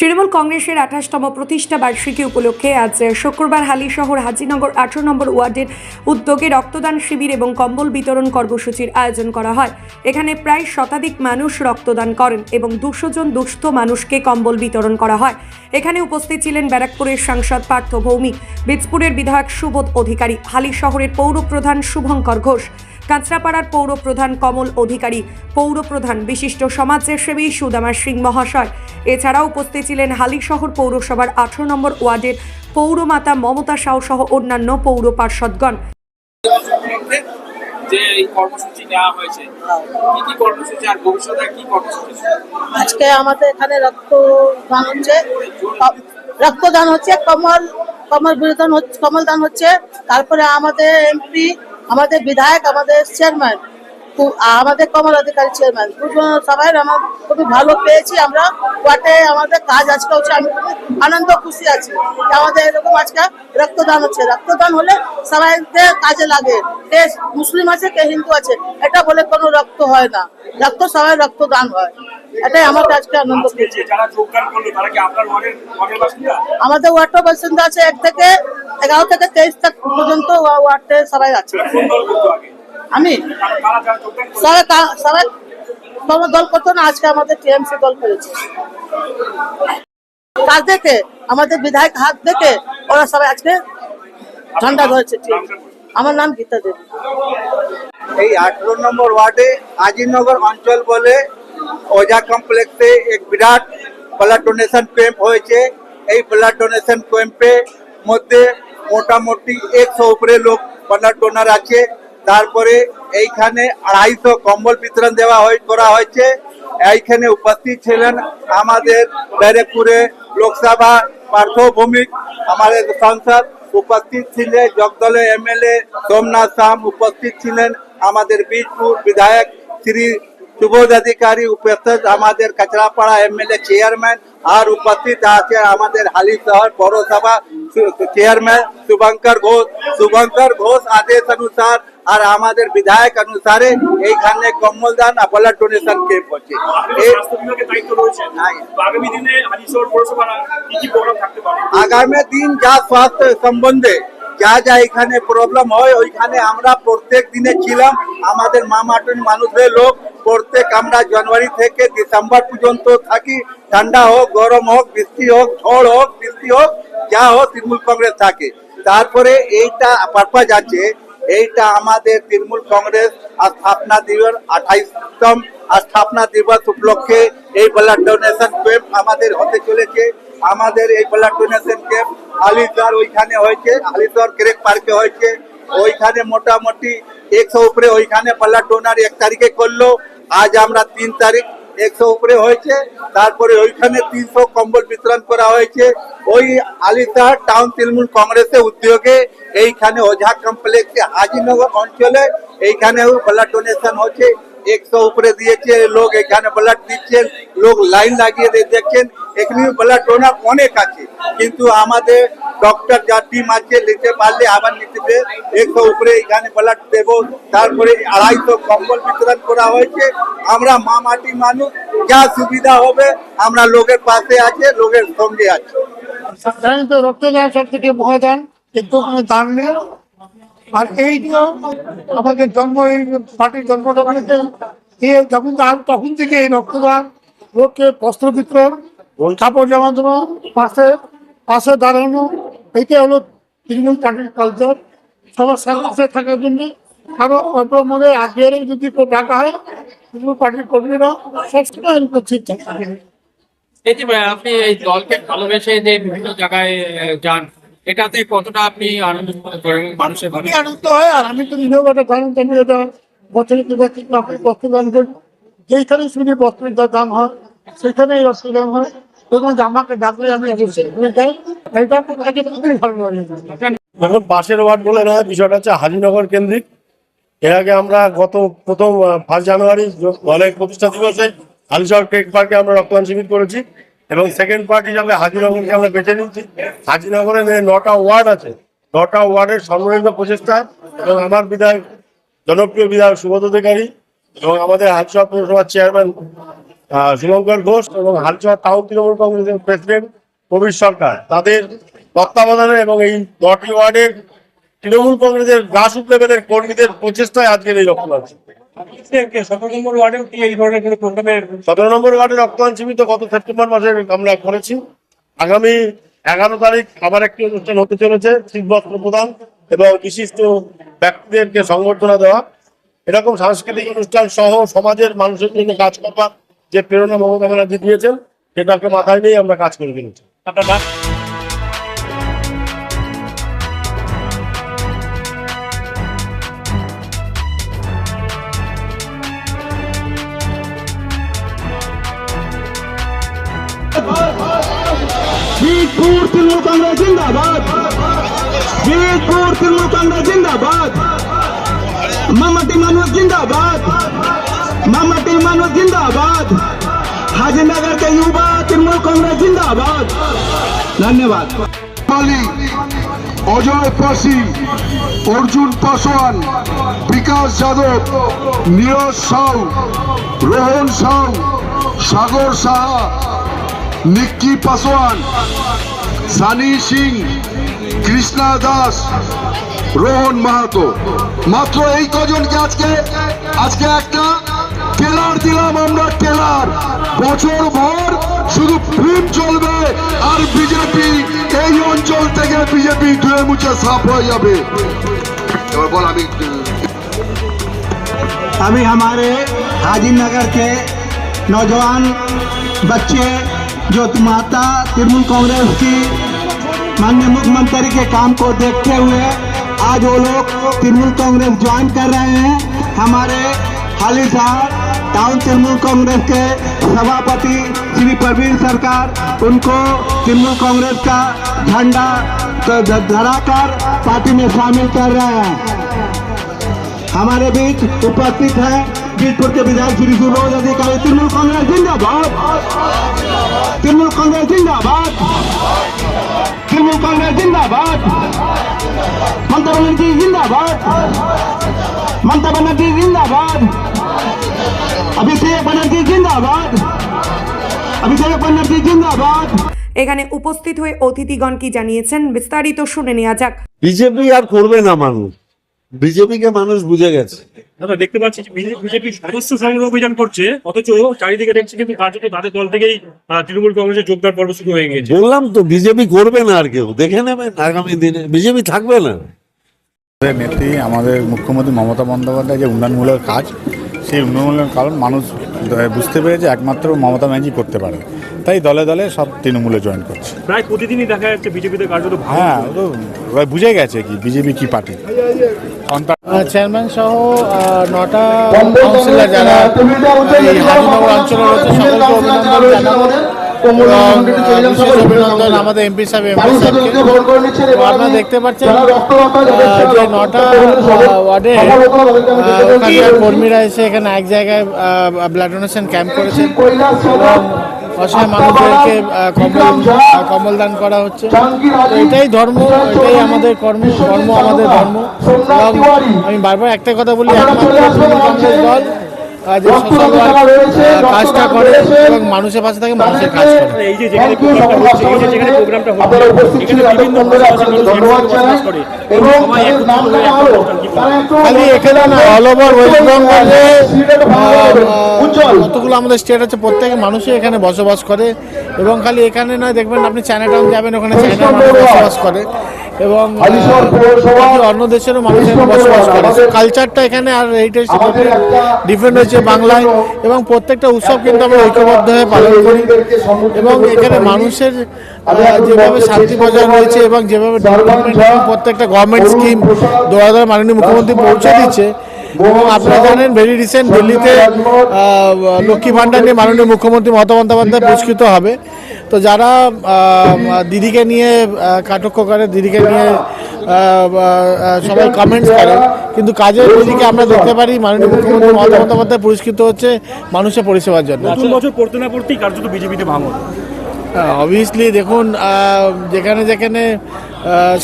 তৃণমূল কংগ্রেসের আঠাশতম প্রতিষ্ঠা বার্ষিকী উপলক্ষে আজ শুক্রবার হালিশহর হাজিনগর আঠারো নম্বর ওয়ার্ডের উদ্যোগে রক্তদান শিবির এবং কম্বল বিতরণ কর্মসূচির আয়োজন করা হয়। এখানে প্রায় শতাধিক মানুষ রক্তদান করেন এবং দুশো জন দুস্থ মানুষকে কম্বল বিতরণ করা হয়। এখানে উপস্থিত ছিলেন ব্যারাকপুরের সাংসদ পার্থ ভৌমিক, বীজপুরের বিধায়ক সুবোধ অধিকারী, হালি হালিশহরের পৌরপ্রধান শুভঙ্কর ঘোষ কাঁচরাপাড়ার পৌরপ্রধান কমল অধিকারী পৌরপ্রধান বিশিষ্ট সমাজসেবী সুদামা সিং মহাশয়। এছাড়াও উপস্থিত ছিলেন হালিশহর পৌরসভার আঠারো নম্বর ওয়ার্ডের পৌরমাতা মমতা সাউ সহ অন্যান্য পৌর পার্ষদগণ। যে এই কর্মসূচি নেওয়া হয়েছে কি কি কর্মসূচি আর ভবিষ্যতে কি কর্মসূচি? আজকে আমাদের এখানে রক্তদান হচ্ছে। রক্তদান হচ্ছে কমল কমল বিরোধন হচ্ছে কমল দান হচ্ছে। তারপরে আমাদের এমপি আমাদের বিধায়ক আমাদের চেয়ারম্যান আমাদের কমল অধিকারী চেয়ারম্যান দুজন সবাই আমার খুবই ভালো পেয়েছি। আমরা ওয়াটে আমাদের কাজ আজকে হচ্ছে আমি খুবই আনন্দ খুশি আছি আমাদের এরকম আজকে রক্তদান হচ্ছে। রক্তদান হলে সবাই কাজে লাগে। কে মুসলিম আছে কে হিন্দু আছে এটা বলে কোনো রক্ত হয় না। রক্ত সবাই রক্তদান হয়। এটাই আমাকে আজকে আনন্দ পেয়েছে। আমাদের ওয়ার্ডটা বাসিন্দা আছে এক থেকে এগারো থেকে তেইশ তক পর্যন্ত ওয়া- ওয়ার্ডে সবাই আছে। আমি? দল করতো না আজকে আমাদের টিএমসি দল করেছে। কাজ দেখে আমাদের বিধায়ক হাত দেখে ওরা সবাই আজকে ঝান্ডা ধরেছে আমার নাম গীতা দেবী। এই আঠারো নম্বর ওয়ার্ডে আজিনগর অঞ্চল বলে ওজা কমপ্লেক্সে এক বিরাট ব্লাড ডোনেশন ক্যাম্প হয়েছে। এই ব্লাড ডোনেশন ক্যাম্পে মধ্যে মোটামুটি একশো উপরে লোক ব্লাড ডোনার আছে। তারপরে এইখানে আড়াইশো কম্বল বিতরণ দেওয়া হয় করা হয়েছে। এইখানে উপস্থিত ছিলেন আমাদের ব্যারেকপুরে লোকসভা পার্থ ভৌমিক আমাদের সংসদ উপস্থিত ছিলেন জগদলের এমএলএ সোমনাথ সাম উপস্থিত ছিলেন, আমাদের বীজপুর বিধায়ক শ্রী সুবোধ অধিকারী উপস্থিত আমাদের কাচরাপাড়া এমএলএ চেয়ারম্যান আর উপস্থিত আছে আমাদের হালি শহর পৌরসভা চেয়ারম্যান শুভঙ্কর ঘোষ। শুভঙ্কর ঘোষ আদেশ অনুসার আর আমাদের বিধায়ক অনুসারে এইখানে কম্বল দান আর ব্লাড ডোনেশন ক্যাম্প হচ্ছে। কি পারে? আগামী দিন যা স্বাস্থ্য সম্বন্ধে যা যা এখানে প্রবলেম হয় ওইখানে আমরা প্রত্যেক দিনে ছিলাম। আমাদের মামাটন মানুষের লোক প্রত্যেক আমরা জানুয়ারি থেকে ডিসেম্বর পর্যন্ত থাকি। ঠান্ডা হোক, গরম হোক, বৃষ্টি হোক, ঝড় হোক, বৃষ্টি হোক, যা হোক তৃণমূল কংগ্রেস থাকে। তারপরে এইটা পারপাস আছে। এইটা আমাদের তৃণমূল কংগ্রেস স্থাপনা দিবস আঠাইশতম স্থাপনা দিবস উপলক্ষে এই ব্লাড ডোনেশন ক্যাম্প আমাদের হতে চলেছে। আমাদের এই ব্লাড ডোনেশন ক্যাম্প আলিশহর ওইখানে হয়েছে। আলিশহর ক্রেক পার্কে হয়েছে। ওইখানে মোটামুটি একশো উপরে ওইখানে ব্লাড ডোনার এক তারিখে করল। আজ আমরা তিন তারিখ একশো উপরে হয়েছে, তারপরে ওইখানে তিনশো কম্বল বিতরণ করা হয়েছে। ওই আলিশাহ টাউন তৃণমূল কংগ্রেসের উদ্যোগে এইখানে ওঝা কমপ্লেক্সে হাজিনগর অঞ্চলে এইখানে ব্লাড ডোনেশন হচ্ছে। একশো উপরে দিয়েছে, লোক এখানে ব্লাড দিচ্ছেন, লোক লাইন লাগিয়ে দেখছেন। ডোনার অনেক আছে। কিন্তু আমাদের ডক্টর যা টিম আছে, নিতে পারলে আবার নিতে একশো উপরে, এখানে ব্লাড দেবো। তারপরে আড়াইশো কম্বল বিতরণ করা হয়েছে। আমরা মা মাটি মানুষ, যা সুবিধা হবে, আমরা লোকের পাশে আছে, লোকের সঙ্গে আছে। জানেন তো রক্তদান সব থেকে মহাদান, কিন্তু কোনো দান নেই। আর এই আমাদের জন্ম, এই পার্টির জন্মটা এই যখন তখন থেকে এই রক্তদান লোককে বস্ত্র বিতরণ কাপড় জামা দেওয়া পাশে পাশে দাঁড়ানো এইটাই হলো তৃণমূল পার্টির কালচার সবার সাথে থাকার জন্য আরও অল্প মনে আগের যদি কেউ ডাকা হয় তৃণমূল পার্টির কর্মীরা সবসময় ঠিক থাকে। এই যে আপনি এই দলকে ভালোবেসে যে বিভিন্ন জায়গায় যান এটাতে কতটা আপনি আনন্দ করেন মানুষের ভাবে আনন্দ হয় আর আমি তো নিজেও একটা জানেন আমি এটা বছরে তিন আপনি বস্ত্র দান করি। যেইখানে শুনি বস্ত্রের দা- দাম হয় সেখানে এই বস্ত্র দাম হয়। এবং আমাকে ডাকলে আমি এখন পাশের ওয়ার্ড বলে নয় বিষয়টা হচ্ছে হাজিনগর কেন্দ্রিক। এর আগে আমরা গত প্রথম ফার্স্ট জানুয়ারি অনেক প্রতিষ্ঠা দিবসে হালিশহর টেক পার্কে আমরা রক্তদান শিবির করেছি এবং সেকেন্ড পার্ট হিসাবে হাজিনগরকে আমরা বেছে নিচ্ছি হাজিনগরে নটা ওয়ার্ড আছে, নটা ওয়ার্ডের সর্বনিম্ন প্রচেষ্টা এবং আমার বিধায়ক, জনপ্রিয় বিধায়ক সুবোধ অধিকারী এবং আমাদের হাজিশহর পৌরসভার চেয়ারম্যান শুভঙ্কর ঘোষ এবং হালচর টাউন তৃণমূল কংগ্রেসের প্রেসিডেন্ট প্রবীর সরকার। তাদের তত্ত্বাবধানে এবং এই দশটি ওয়ার্ডের তৃণমূল কংগ্রেসের গ্রাসরুট লেভেলের কর্মীদের প্রচেষ্টায় আজকের এই রক্তদান। সতেরো নম্বর রক্তদান শিবির তো গত সেপ্টেম্বর মাসে আমরা করেছি। আগামী এগারো তারিখ আবার একটি অনুষ্ঠান হতে চলেছে শীতবস্ত্র প্রদান এবং বিশিষ্ট ব্যক্তিদেরকে সংবর্ধনা দেওয়া। এরকম সাংস্কৃতিক অনুষ্ঠান সহ সমাজের মানুষের জন্য কাজ করবার যে প্রেরণা মমতা ব্যানার্জি দিয়েছেন সেটাকে মাথায় নিয়ে আমরা কাজ করে ফেলেছি আপনার নাম? वीरपुर तृणमूल कांग्रेस जिंदाबाद वीरपुर तृणमूल कांग्रेस जिंदाबाद ममटी मनोज जिंदाबाद ममटी मनोज जिंदाबाद हाजीनगर के युवा तृणमूल कांग्रेस जिंदाबाद धन्यवाद মালি অজয় পাসি অর্জুন পাসওয়ান বিকাশ যাদব নীরজ সাউ রোহন সাউ সাগর সাহা নিক্কি পাসওয়ান সানি সিং কৃষ্ণা দাস রোহন মাহাতো মাত্র এই কজনকে আজকে আজকে একটা টেলার দিলাম আমরা টেলার বছর ভর শুধু ফিল্ম চলবে আর বিজেপি এই অঞ্চল থেকে বিজেপি ধুয়ে মুছে সাফ হয়ে যাবে এবার বল আমি अभी हमारे हाजी नगर के नौजवान बच्चे जो माता तृणमूल कांग्रेस की माननीय मुख्यमंत्री के काम को देखते हुए आज वो लोग तृणमूल कांग्रेस ज्वाइन कर रहे हैं हमारे हाली साहब टाउन तृणमूल कांग्रेस के सभापति श्री प्रवीण सरकार, उनको तृणमूल कांग्रेस का झंडा धराकर पार्टी में शामिल कर रहे हैं। हमारे बीच उपस्थित है बीजपुर के विधायक श्री सुबोध अधिकारी तृणमूल कांग्रेस जिंदाबाद। तृणमूल कांग्रेस जिंदाबाद। तृणमूल कांग्रेस जिंदाबाद। ममता बनर्जी जिंदाबाद। ममता बनर्जी जिंदाबाद। अभिषेक बनर्जी जिंदाबाद अभिषेक बनर्जी जिंदाबाद এখানে উপস্থিত হয়ে অতিথিগণ কি জানিয়েছেন বিস্তারিত শুনে নেওয়া যাক বিজেপি আর করবে না মানুষ বিজেপিকে মানুষ বুঝে গেছে দাদা দেখতে পাচ্ছি যে বিজেপি সদস্য সংগ্রহ অভিযান করছে অথচ চারিদিকে দেখছি কিন্তু কার্যত তাদের দল থেকেই আহ, তৃণমূল কংগ্রেসের যোগদান পর্ব শুরু হয়ে গেছে বললাম তো বিজেপি করবে না আর কেউ দেখে নেবেন আগামী দিনে বিজেপি থাকবে না আমাদের নেত্রী আমাদের মুখ্যমন্ত্রী মমতা বন্দ্যোপাধ্যায় যে উন্নয়নমূলক কাজ সেই উন্নয়নের কারণ মানুষ বুঝতে পেরেছে একমাত্র মমতা ব্যানার্জি করতে পারে। তাই দলে দলে সব তৃণমূলে জয়েন করছে। প্রায় প্রতিদিনই দেখা যাচ্ছে বিজেপিতে কার্যত হ্যাঁ ও তো বুঝে গেছে কি বিজেপি কি পার্টি। চেয়ারম্যান সহ নটা কাউন্সিলর যারা এই হাজিনগর অঞ্চলে রয়েছে সকলকে অভিনন্দন জানাব। আমাদের এমপি সাহেব এমপি আপনারা দেখতে পাচ্ছেন যে নটা ওয়ার্ডে ওখানকার কর্মীরা এসে এখানে এক জায়গায় ব্লাড ডোনেশন ক্যাম্প করেছেন। এবং অসহায় মানুষদেরকে কম্বল কম্বল দান করা হচ্ছে। এটাই ধর্ম এটাই আমাদের কর্ম কর্ম আমাদের ধর্ম। এবং আমি বারবার একটা কথা বলি একমাত্র তৃণমূল কংগ্রেস দল। যে সোশ্যাল কাজটা করে এবং মানুষের পাশে থাকে মানুষের কাজ করে। এই যে যেখানে প্রোগ্রামটা হচ্ছে এই যে যেখানে প্রোগ্রামটা হচ্ছে এখানে বিভিন্ন মানুষ বসবাস করে এই সবাই একত্রিত একটা অনুষ্ঠান কি বলবেন? খালি এখানে না অল ওভার ওয়েস্ট বেঙ্গলে কতগুলো আমাদের স্টেট আছে প্রত্যেক মানুষই এখানে বসবাস করে। এবং খালি এখানে নয় দেখবেন আপনি চায়নাটাউন যাবেন ওখানে বসবাস করে। এবং অন্য দেশেরও মানুষ বসবাস করে। কালচারটা এখানে আর এইটাই ডিফারেন্ট হয়েছে বাংলায়। এবং প্রত্যেকটা উৎসব কিন্তু আমরা ঐক্যবদ্ধ হয়ে পালন করি। এবং এখানে মানুষের যেভাবে শান্তি বজায় রয়েছে এবং যেভাবে প্রত্যেকটা গভর্নমেন্ট স্কিম দোয়া দোয়া মাননীয় মুখ্যমন্ত্রী পৌঁছে দিচ্ছে এবং আপনারা জানেন ভেরি রিসেন্ট দিল্লিতে লক্ষ্মী ভাণ্ডার নিয়ে মাননীয় মুখ্যমন্ত্রী মমতা বন্দ্যোপাধ্যায় পুরস্কৃত হবে। তো যারা দিদিকে নিয়ে আহ, কাটক্য করে দিদিকে নিয়ে সবাই কমেন্টস করে কিন্তু কাজের দিদিকে আমরা দেখতে পারি মাননীয় মুখ্যমন্ত্রী মমতা বন্দ্যোপাধ্যায় পুরস্কৃত হচ্ছে মানুষের পরিষেবার জন্য। নতুন বছর পড়তে না পড়তেই কার্যত বিজেপিতে ভাঙন। অবভিয়াসলি দেখুন যেখানে যেখানে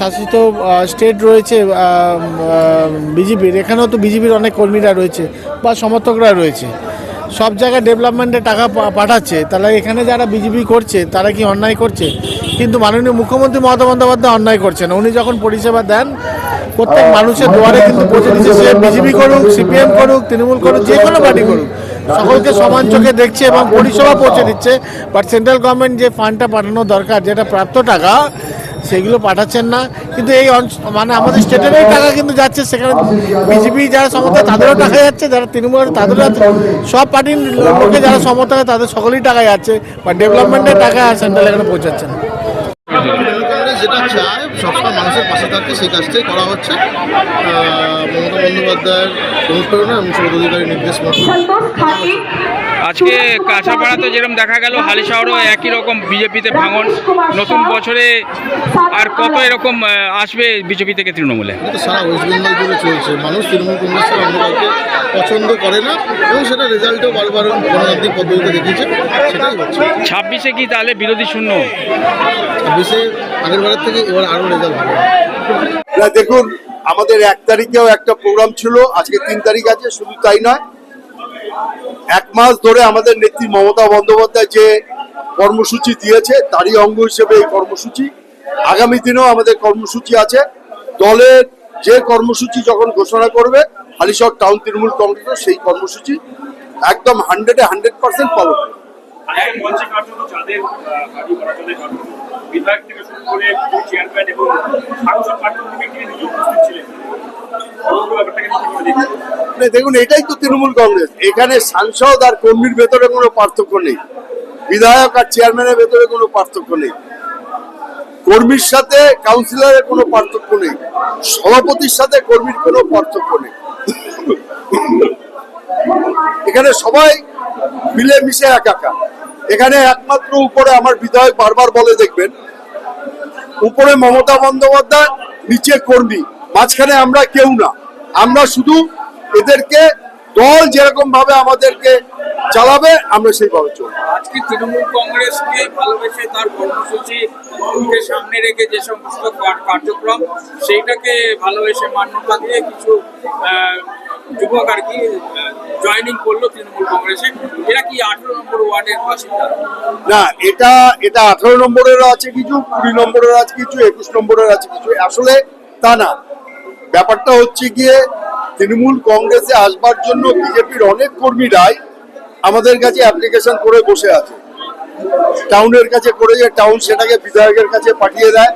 শাসিত স্টেট রয়েছে বিজেপির, এখানেও তো বিজেপির অনেক কর্মীরা রয়েছে বা সমর্থকরা রয়েছে। সব জায়গায় ডেভেলপমেন্টে টাকা পাঠাচ্ছে, তাহলে এখানে যারা বিজেপি করছে, তারা কি অন্যায় করছে? কিন্তু মাননীয় মুখ্যমন্ত্রী মমতা বন্দ্যোপাধ্যায় অন্যায় করছেন। উনি যখন পরিষেবা দেন, প্রত্যেক মানুষের দুয়ারে কিন্তু বিজেপি করুক সিপিএম করুক, তৃণমূল করুক, যে কোনো পার্টি করুক। সকলকে সমান চোখে দেখছে এবং পরিষেবা পৌঁছে দিচ্ছে। বাট সেন্ট্রাল গভর্নমেন্ট যে ফান্ডটা পাঠানো দরকার, যেটা প্রাপ্ত টাকা, সেগুলো পাঠাচ্ছেন না। কিন্তু এই মানে আমাদের স্টেটেরই টাকা কিন্তু যাচ্ছে। সেখানে বিজেপি যারা সমর্থক, তাদেরও টাকা যাচ্ছে। যারা তৃণমূল তাদেরও সব পার্টির লোকে যারা সমর্থক তাদের সকলেই টাকা যাচ্ছে। বা ডেভেলপমেন্টের টাকা সেন্ট্রাল এখানে পৌঁছাচ্ছে না। যেটা চায়, সবসময় মানুষের পাশে থাকতে সেই কাজটাই করা হচ্ছে। মমতা বন্দ্যোপাধ্যায়ের অনুপ্রেরণা এবং সৌদ অধিকারী নির্দেশ মতো আজকে কাঁচাপাড়াতে যেরকম দেখা গেল হালি শহরও একই রকম বিজেপিতে ভাঙন। নতুন বছরে আর কত এরকম আসবে বিজেপি থেকে তৃণমূলে? সারা ওয়েস্ট বেঙ্গল জুড়ে চলছে। মানুষ তৃণমূল কংগ্রেসের অন্য কাউকে পছন্দ করে না এবং সেটা রেজাল্টও বারবার গণতান্ত্রিক পদ্ধতিতে দেখিয়েছে সেটাই হচ্ছে। ছাব্বিশে কি তাহলে বিরোধী শূন্য? ছাব্বিশে আগের বারের থেকে এবার আরও রেজাল্ট ভালো দেখুন আমাদের এক তারিখেও একটা প্রোগ্রাম ছিল আজকে তিন তারিখ আছে শুধু তাই নয় এক মাস ধরে আমাদের নেত্রী মমতা বন্দ্যোপাধ্যায় যে কর্মসূচি দিয়েছে, তারই অঙ্গ হিসেবে এই কর্মসূচি। আগামী দিনেও আমাদের কর্মসূচি আছে। দলের যে কর্মসূচি যখন ঘোষণা করবে, হালিশহর টাউন তৃণমূল কংগ্রেসও সেই কর্মসূচি একদম হান্ড্রেডে হান্ড্রেড পার্সেন্ট পালন মঞ্চে কার্যত যাদের করা চলে বিধায়ক থেকে শুরু করে চেয়ারম্যান এবং সাংসদ থেকে নিজে উপস্থিত ছিলেন? দেখুন মানে এটাই তো তৃণমূল কংগ্রেস। এখানে সাংসদ আর কর্মীর ভেতরে কোনো পার্থক্য নেই। বিধায়ক আর চেয়ারম্যানের ভেতরে কোনো পার্থক্য নেই। কর্মীর সাথে কাউন্সিলরের কোনো পার্থক্য নেই। সভাপতির সাথে কর্মীর কোনো পার্থক্য নেই। এখানে সবাই মিলে মিশে একাকা এখানে একমাত্র উপরে আমার বিধায়ক বারবার বলে দেখবেন, উপরে মমতা বন্দ্যোপাধ্যায়, নিচে কর্মী, মাঝখানে আমরা কেউ না। আমরা শুধু এদেরকে, দল যেরকম ভাবে আমাদেরকে চালাবে, আমরা সেইভাবে চলবো। আজকে তৃণমূল কংগ্রেসকে ভালোবেসে তার কর্মসূচি সামনে রেখে যে সমস্ত কার্যক্রম, সেইটাকে ভালোবেসে মান্যতা দিয়ে কিছু যুবক আর কি জয়েনিং করল তৃণমূল কংগ্রেসে। এরা কি আঠেরো নম্বর ওয়ার্ডের বাসিন্দা? না, এটা এটা আঠারো নম্বরের আছে কিছু, কুড়ি নম্বরের আছে কিছু, একুশ নম্বরের আছে কিছু। আসলে তা না। ব্যাপারটা হচ্ছে গিয়ে তৃণমূল কংগ্রেসে আসবার জন্য বিজেপির অনেক কর্মীরাই আমাদের কাছে অ্যাপ্লিকেশন করে বসে আছে। টাউনের কাছে করে যে টাউন সেটাকে বিধায়কের কাছে পাঠিয়ে দেয়।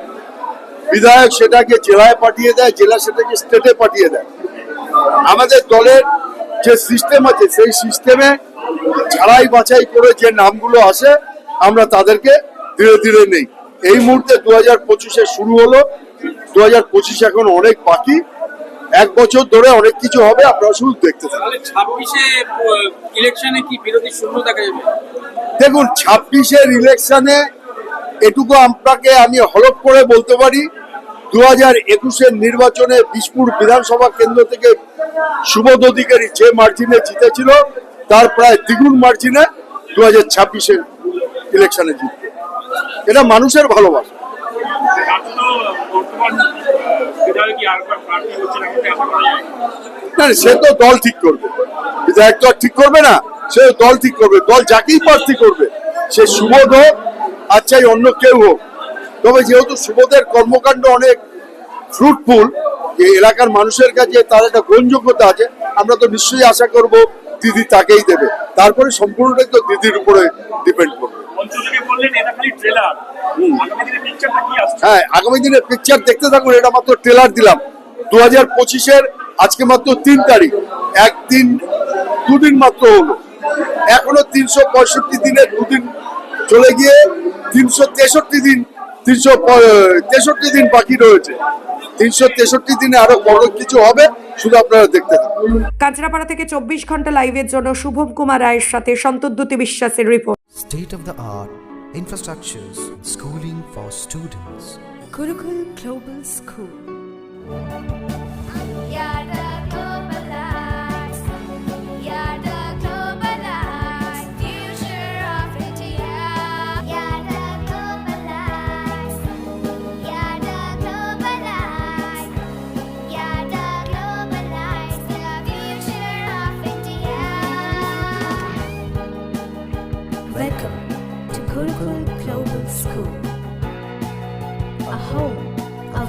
বিধায়ক সেটাকে জেলায় পাঠিয়ে দেয়, জেলা সেটাকে স্টেটে পাঠিয়ে দেয়। আমাদের দলের যে সিস্টেম আছে সেই সিস্টেমে ছাড়াই বাছাই করে যে নামগুলো আসে আমরা তাদেরকে ধীরে ধীরে নেই। এই মুহূর্তে দু হাজার পঁচিশে শুরু হলো। দু হাজার পঁচিশ এখন অনেক বাকি। এক বছর ধরে অনেক কিছু হবে আপনারা শুধু দেখতে থাকুন। তাহলে ছাব্বিশে ইলেকশনে কি বিরোধী শূন্য দেখা যাবে? দেখুন ছাব্বিশের ইলেকশনে এটুকু আপনাকে আমি হলফ করে বলতে পারি দু হাজার একুশের নির্বাচনে বিশপুর বিধানসভা কেন্দ্র থেকে সুবোধ অধিকারী যে মার্জিনে জিতেছিল, তার প্রায় দ্বিগুণ মার্জিনে দু হাজার ছাব্বিশের ইলেকশনে জিতবে। এটা মানুষের ভালোবাসা। না সে তো দল ঠিক করবে। বিধায়ক তো ঠিক করবে না সে দল ঠিক করবে। দল যাকেই প্রার্থী করবে, সে সুবোধ হোক আর চাই অন্য কেউ হোক তবে যেহেতু সুবোধের কর্মকাণ্ড অনেক ফ্রুটফুল যে এলাকার মানুষের কাছে তার একটা গ্রহণযোগ্যতা আছে আমরা তো নিশ্চয়ই আশা করব দিদি তাকেই দেবে। তারপরে সম্পূর্ণটাই তো দিদির উপরে ডিপেন্ড করবে। হ্যাঁ আগামী দিনে পিকচার দেখতে থাকুন এটা মাত্র ট্রেলার দিলাম। দু হাজার পঁচিশের আজকে মাত্র তিন তারিখ। একদিন দুদিন মাত্র হলো। এখনও তিনশো পঁয়ষট্টি দিনে দুদিন চলে গিয়ে তিনশো তেষট্টি দিন তিনশো তেষট্টি দিন বাকি রয়েছে তিনশো তেষট্টি দিনে আরও বড় কিছু হবে শুধু আপনারা দেখতে থাকুন কাঁচরাপাড়া থেকে চব্বিশ ঘণ্টা লাইভের জন্য শুভম কুমার রায়ের সাথে সন্তদ্যুতি বিশ্বাসের report State of the art infrastructures, schooling for students. Gurukul Global School.